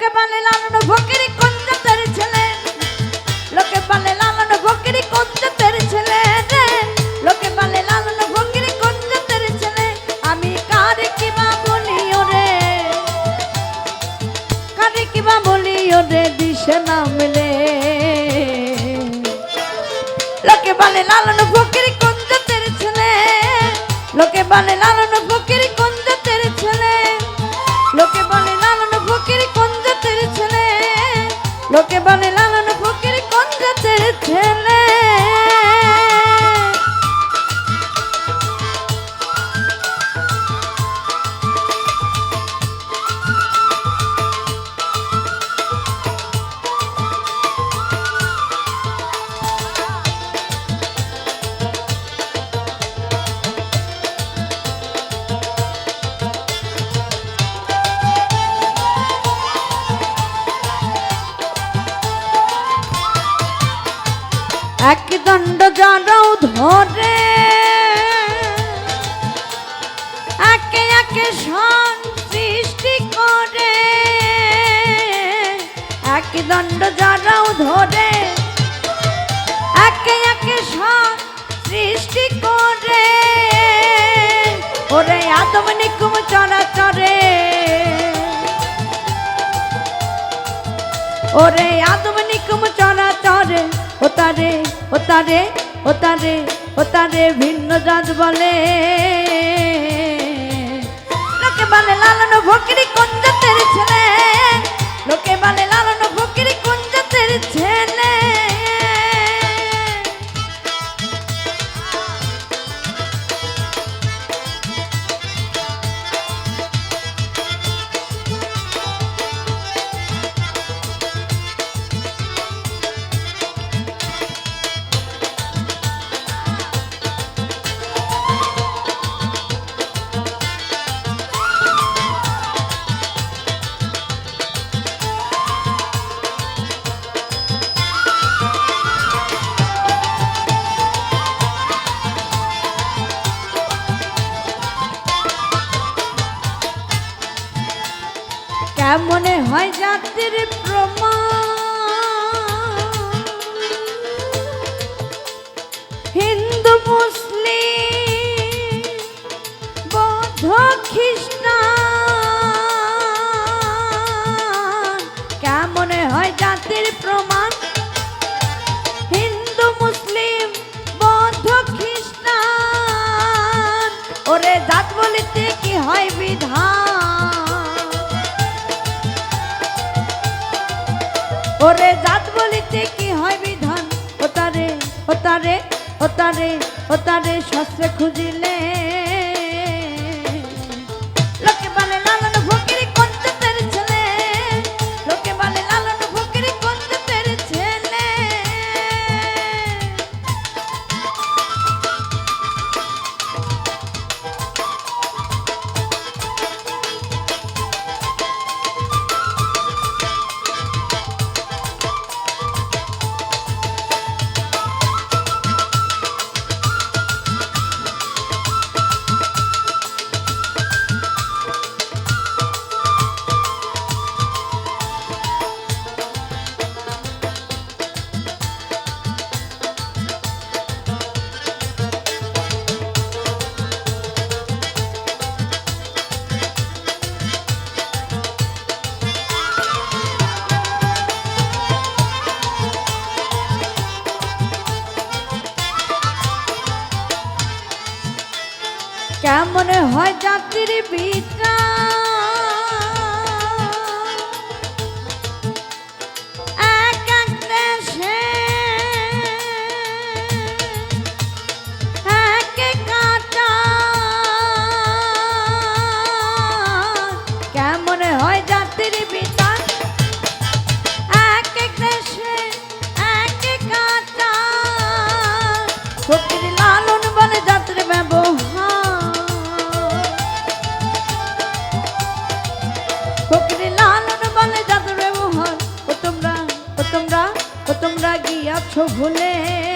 লোকে বলে লালন ফকিরি কোন জাতের ছেলে লোকে বলে লালন ফকিরি কোন জাতের ছেলে রে? লোকে বলে লালন ফকিরি কোন জাতের ছেলে। লোকে বলে লালন ফকিরি কোন লোকে বনে লালন ফকির কোন জাতের ছেলে? এক দণ্ড জড়াও ধরে। একে একে সৃষ্টি করে। এক দণ্ড জড়াও ধরে। একে একে সৃষ্টি করে। ওরে আদম নিকুম চরাচরে। ওরে আদম ওতারে ও তারে ভিন্ন জাত বলে। লোকে বলে, লালন ভকরি কোন জাতের ছেলে? লোকে বলে, লালন কেমনে হয় জাতির প্রমাণ? হিন্দু, মুসলিম, বৌদ্ধ, খ্রিস্টান, কেমনে হয় জাতির প্রমাণ? হিন্দু, মুসলিম, বৌদ্ধ, খ্রিস্টান, ওরে জাত বলিতে কি হয় বিধান? ওতারে তারে শাস্ত্রে খুঁজিলে কেমন হয় জাতির আচার। কেমন হয় জাতির ভুলে